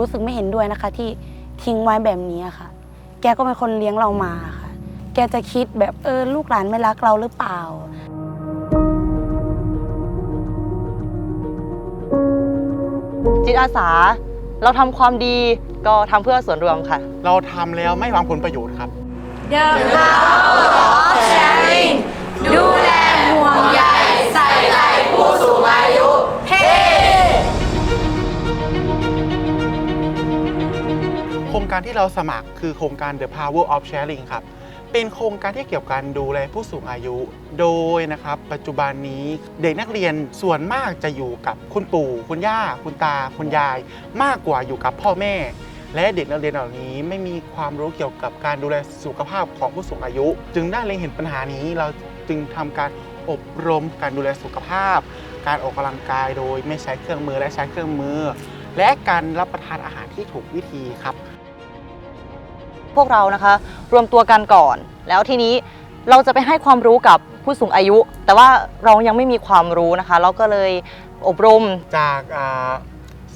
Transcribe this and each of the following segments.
รู้สึกไม่เห็นด้วยนะคะ ที่ทิ้งไว้แบบนี้อะค่ะ แกก็เป็นคนเลี้ยงเรามาค่ะ แกจะคิดแบบเออลูกหลานไม่รักเราหรือเปล่า จิตอาสา เราทำความดีก็ทำเพื่อส่วนรวมค่ะ เราทำแล้วไม่หวังผลประโยชน์ครับ The power of sharing การที่เราสมัครคือโครงการ The Power of Sharing ครับ เป็นโครงการที่เกี่ยวกับการดูแลผู้สูงอายุ โดยนะครับปัจจุบันนี้เด็กนักเรียนส่วนมากจะอยู่กับคุณปู่ คุณย่า คุณตา คุณยาย มากกว่าอยู่กับพ่อแม่ และเด็กนักเรียนเหล่านี้ไม่มีความรู้เกี่ยวกับการดูแลสุขภาพของผู้สูงอายุ จึงได้เล็งเห็นปัญหานี้เราจึงทำการอบรมการดูแลสุขภาพ การออกกำลังกายโดยไม่ใช้เครื่องมือและใช้เครื่องมือ และการรับประทานอาหารที่ถูกวิธีครับ พวกเรานะคะ รวมตัวกันก่อน แล้วทีนี้เราจะไปให้ความรู้กับผู้สูงอายุ แต่ว่าเรายังไม่มีความรู้นะคะ เราก็เลยอบรมจากอ่า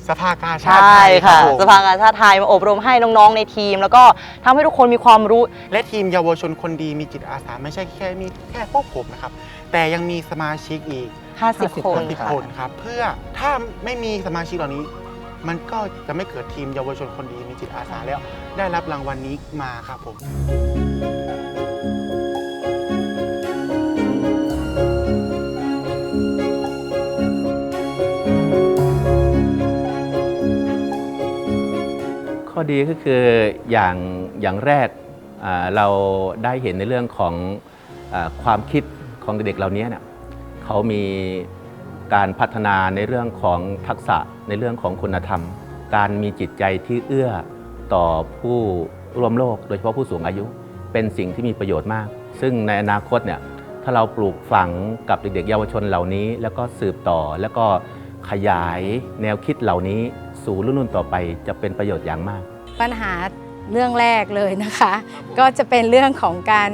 สภากาชาใช่ติไทยครัค่ะบผมสภากาชาติไทยมาอบรมให้น้องๆในทีม แล้วก็ทำให้ทุกคนมีความรู้ และทีมเยาวชนคนดีมีจิตอาสาไม่ใช่แค่มีแค่พวกผมนะครับ แต่ยังมีสมาชิกอีก50 คน50ค่ะ คนครับ เพื่อถ้าไม่มีสมาชิกเหล่านี้ มันก็จะไม่เกิดทีมเยาวชนคนดีมีจิตอาสาแล้ว ได้รับรางวัลนี้มาครับผม ข้อดีก็คืออย่างอย่างแรกอ่าเราได้เห็นในเรื่องของอาความคิดของเด็กๆเหล่านี้เนี่ยเขามี การพัฒนาในเรื่องของทักษะในเรื่องของคุณธรรม การมีจิตใจที่เอื้อต่อผู้ร่วมโลก โดยเฉพาะผู้สูงอายุ เป็นสิ่งที่มีประโยชน์มาก ซึ่งในอนาคตเนี่ยถ้าเราปลูกฝังกับเด็กๆเยาวชนเหล่านี้ แล้วก็สืบต่อแล้วก็ขยายแนวคิดเหล่านี้ สู่รุ่นๆต่อไปจะเป็นประโยชน์อย่างมาก ปัญหาเรื่องแรกเลยนะคะ ก็จะเป็นเรื่องของการ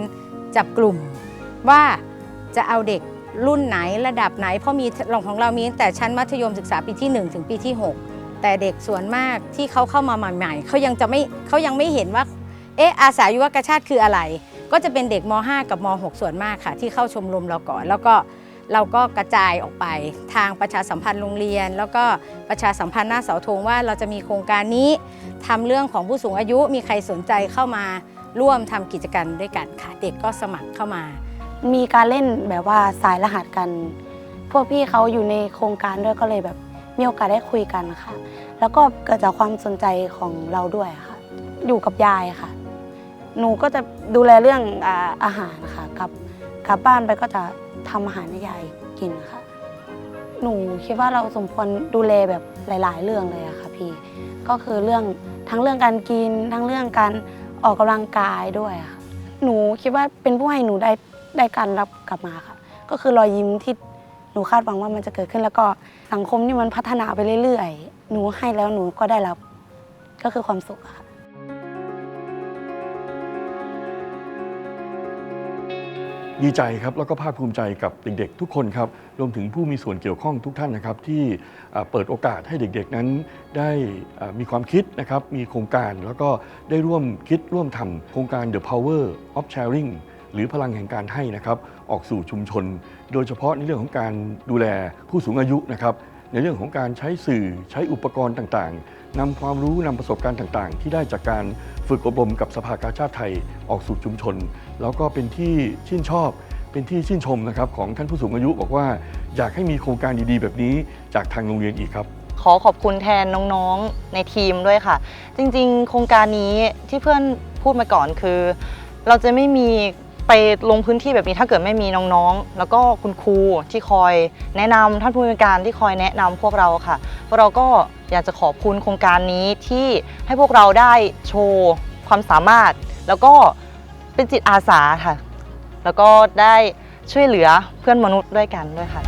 จับกลุ่มว่าจะเอาเด็ก รุ่นไหนระดับไหน เพราะมีหลงของเรามีตั้งแต่ชั้นมัธยมศึกษาปีที่ 1 ถึงปีที่ 6 แต่เด็กส่วนมากที่เขาเข้ามาใหม่ๆเขายังจะไม่เขายังไม่เห็นว่าเอ๊ะอาสายุวกชาติคืออะไร ก็จะเป็นเด็กม 5 กับม 6 ส่วนมากค่ะ ที่เข้าชมรมเราก่อน แล้วก็เราก็กระจายออกไปทางประชาสัมพันธ์โรงเรียน แล้วก็ประชาสัมพันธ์หน้าเสาธงว่าเราจะมีโครงการนี้ทำเรื่องของผู้สูงอายุมีใครสนใจเข้ามาร่วมทำกิจกรรมด้วยกันค่ะ เด็กก็สมัครเข้ามา มีการเล่นแบบว่าสายรหัสกัน พวกพี่เขาอยู่ในโครงการด้วยก็เลยแบบมีโอกาสได้คุยกันค่ะ แล้วก็เกิดจากความสนใจของเราด้วยค่ะ อยู่กับยายค่ะ หนูก็จะดูแลเรื่องอาหารค่ะกลับกลับบ้านไปก็จะทำอาหารให้ยายกินค่ะ หนูคิดว่าเราสมควรดูแลแบบหลาย ๆ เรื่องเลยอะค่ะพี่ ก็คือเรื่องทั้งเรื่องการกิน ทั้งเรื่องการออกกำลังกายด้วยอะค่ะ หนูคิดว่าเป็นผู้ให้หนูได้ ได้การรับกลับมาค่ะ ก็คือรอยยิ้มที่หนูคาดหวังว่ามันจะเกิดขึ้น แล้วก็สังคมนี่มันพัฒนาไปเรื่อยๆ หนูให้แล้วหนูก็ได้รับ ก็คือความสุขอะค่ะดีใจครับแล้วก็ภาคภูมิใจกับเด็กๆ ทุกคนครับรวมถึงผู้มีส่วนเกี่ยวข้องทุกท่านนะครับ ที่เปิดโอกาสให้เด็กๆนั้นได้มีความคิดนะครับมีโครงการแล้วก็ได้ร่วมคิดร่วมทำโครงการ The Power of Sharing หรือพลังแห่งการให้นะครับออกสู่ชุมชน โดยเฉพาะในเรื่องของการดูแลผู้สูงอายุนะครับในเรื่องของการใช้สื่อใช้อุปกรณ์ต่างๆนำความรู้นำประสบการณ์ต่างๆ ที่ได้จากการฝึกอบรมกับสภากาชาติไทยออกสู่ชุมชน แล้วก็เป็นที่ชื่นชอบ เป็นที่ชื่นชมนะครับของท่านผู้สูงอายุบอกว่าอยากให้มีโครงการดีๆ แบบนี้จากทางโรงเรียนอีกครับขอขอบคุณแทนน้องๆในทีมด้วยค่ะ จริงๆ โครงการนี้ที่เพื่อนพูดมาก่อนคือ เราจะไม่มี ไปลงพื้นที่แบบนี้ถ้าเกิดไม่มีน้องๆ แล้วก็คุณครูที่คอยแนะนำท่านผู้มีการที่คอยแนะนำพวกเราค่ะพวกเราก็อยากจะขอบคุณโครงการนี้ที่ให้พวกเราได้โชว์ความสามารถ แล้วก็เป็นจิตอาสาค่ะ แล้วก็ได้ช่วยเหลือเพื่อนมนุษย์ด้วยกันด้วยค่ะ